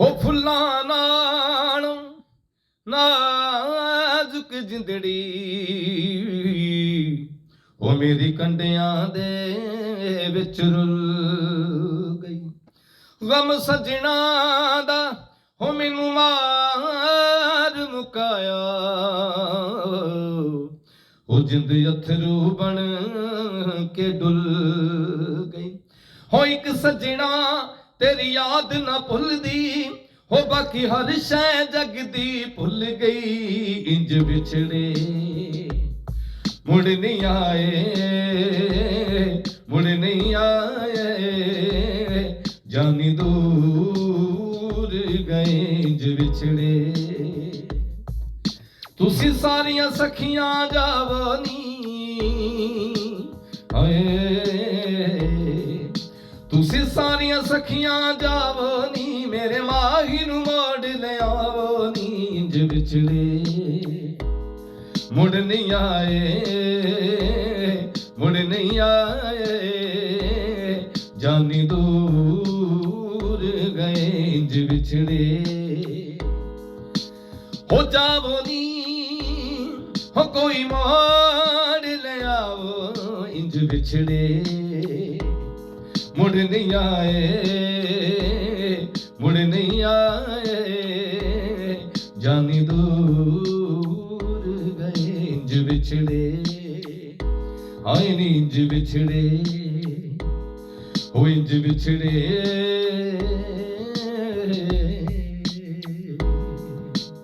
ਹੋ ਫੁੱਲਾਂ ਨਾਲ ਨਾਜ਼ੁਕ ਜਿੰਦੜੀ। ਉਹ ਮੇਰੀ ਕੰਡਿਆਂ ਦੇ ਵਿੱਚ ਰੁੱਲ ਗਈ। ਗਮ ਸਜਣਾ ਦਾ ਹੋ ਮੈਨੂੰ ਮਾਰ ਮੁਕਾਇਆ। ਉਹ ਜਿੰਦ ਅਥਰੂ ਬਣ ਕੇ ਡੁੱਲ ਗਈ। ਹੋ ਇੱਕ ਸਜਣਾ ਤੇਰੀ ਯਾਦ ਨਾ ਭੁੱਲਦੀ। ਹੋ ਬਾਕੀ ਹਰ ਸ਼ੈ ਜਗ ਦੀ ਭੁੱਲ ਗਈ, ਇੰਜ ਵਿਛੜੇ। ਮੁੜ ਨਹੀਂ ਆਏ, ਮੁੜ ਨਹੀਂ ਆਏ। ਜਾਨੀ ਦੂਰ ਗਏ, ਇੰਜ ਵਿਛੜੇ। ਤੁਸੀਂ ਸਾਰੀਆਂ ਸਖੀਆਂ ਜਾਵੋ ਤੁਸੀਂ ਸਾਰੀਆਂ ਸਖੀਆਂ ਜਾਵੋ ਨੀ, ਮੇਰੇ ਮਾਹੀ ਨੂੰ ਮੋੜ ਲਿਆਵੋ ਨੀ, ਇੰਜ ਵਿਛੜੇ ਮੁੜ ਨਹੀਂ ਆਏ, ਮੁੜ ਨਹੀਂ ਆਏ। ਜਾਨੀ ਦੂਰ ਗਏ, ਇੰਜ ਵਿਛੜੇ ਹੋ ਜਾਵੋ ਨੀ, ਹੋ ਕੋਈ ਮੋੜ ਲਿਆਵੋ, ਇੰਜ ਵਿਛੜੇ ਮੁੜ ਨਹੀਂ ਆਏ, ਮੁੜ ਨਹੀਂ ਆਏ। ਜਾਨੀ ਦੂਰ ਗਏ ਇੰਜ ਵਿਛੜੇ ਆਏ ਨੀ ਇੰਜ ਵਿਛੜੇ, ਹੋ ਇੰਜ ਵਿਛੜੇ।